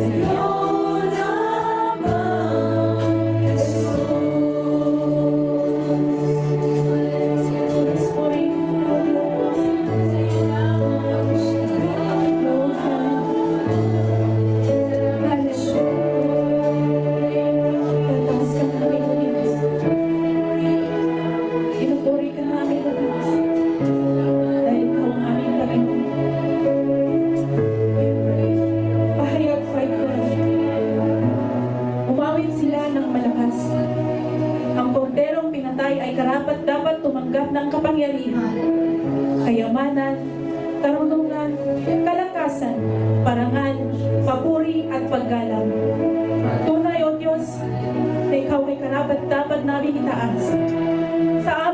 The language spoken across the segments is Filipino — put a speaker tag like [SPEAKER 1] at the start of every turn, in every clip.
[SPEAKER 1] Señor. tanggap ng kapangyarihan, kayamanan, karunungan, kalakasan, parangal, papuri at paggalang. Tunay, O Diyos, na Ikaw ay karapat dapat namin itaas. Sa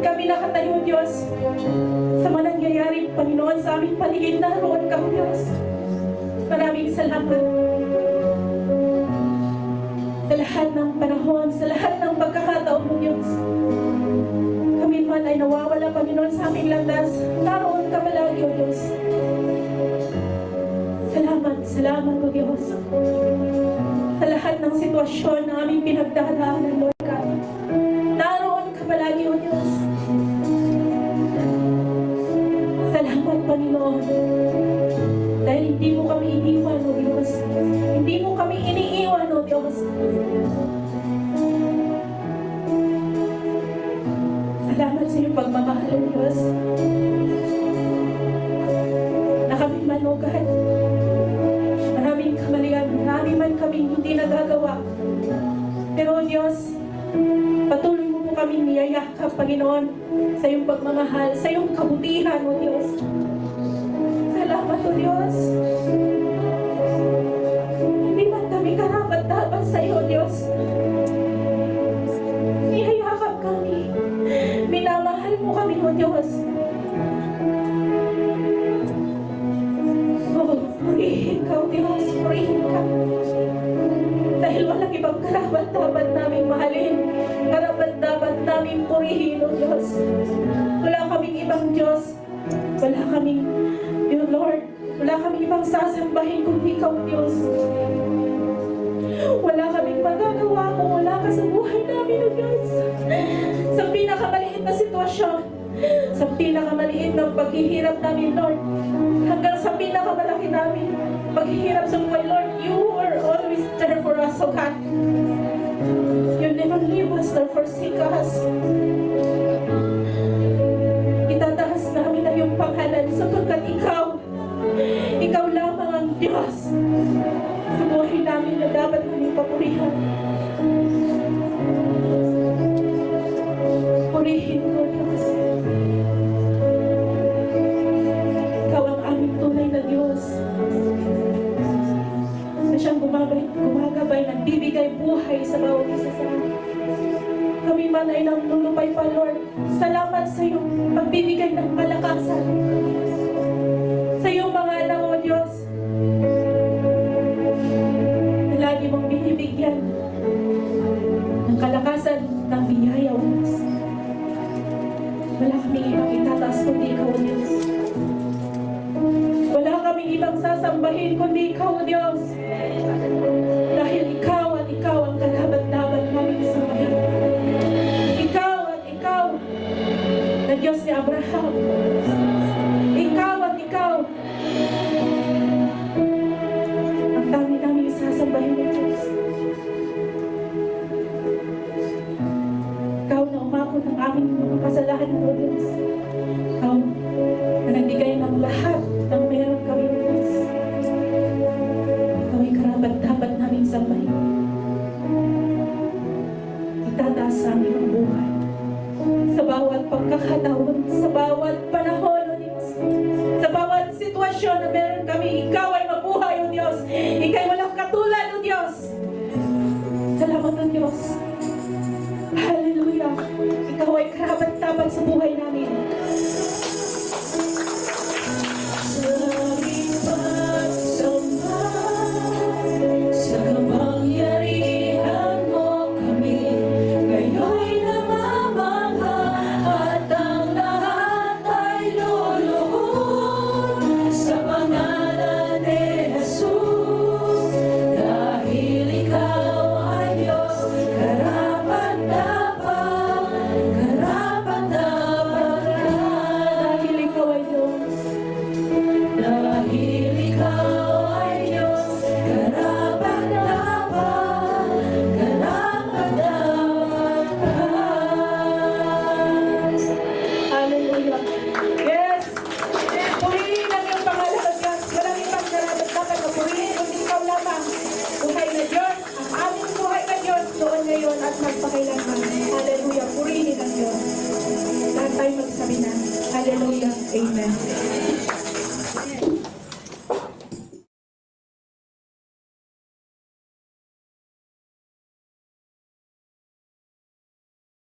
[SPEAKER 1] Saan kami nakatayo, Diyos, sa mga nangyayari, Panginoon, sa aming paligid, naroon ka, Diyos. Maraming salamat. Sa lahat ng panahon, sa lahat ng pagkakataon Diyos. Kami man ay nawawala, Panginoon, sa aming landas. Naroon ka palagi, Diyos. Salamat, salamat, Diyos. Sa lahat ng sitwasyon na aming pinagdadaanan, Lord Dahil hindi mo kami iniwan, O Diyos. Hindi mo kami iniiwan, O Diyos. Salamat sa iyong pagmamahal, O Diyos. Na kami man, O God. Maraming kamalian, marami man kami hindi nagagawa. Pero, O Diyos, patuloy mo po kami niyayakap, Panginoon, sa iyong pagmamahal, sa iyong kabutihan, O Diyos. Salamat, O Diyos. Hindi man kami karapat dapat sa iyo, Diyos. Niyayakap kami. Minamahal mo kami, O Diyos. Oh, purihin ka, O Diyos. Purihin ka. Dahil walang ibang karapat dapat naming mahalin. Karapat dapat naming purihin, O Diyos. Wala kaming ibang Diyos. Wala kaming, kaming ibang sasambahin kundi Ikaw, Diyos. Wala kaming magagawa kung wala ka sa buhay namin, O Diyos. Sa pinakamaliit na sitwasyon, sa pinakamaliit ng paghihirap namin, Lord, hanggang sa pinakamalaki namin paghihirap sa buhay, Lord, You are always there for us, O God. You never leave us nor forsake us. Nagbibigay buhay sa bawat isa sa amin. Kami man ay namulupay pa, Lord. Salamat sa iyong pagbibigay ng malakasan. Sa iyong mga anak, O Diyos. Na lagi mong binibigyan ng kalakasan ng biyaya, O Diyos. Wala kaming ibang itataas kundi Ikaw, O Diyos. Wala kaming ibang sasambahin kundi Ikaw, O Diyos. Dahil Abraham. Sa buhay namin.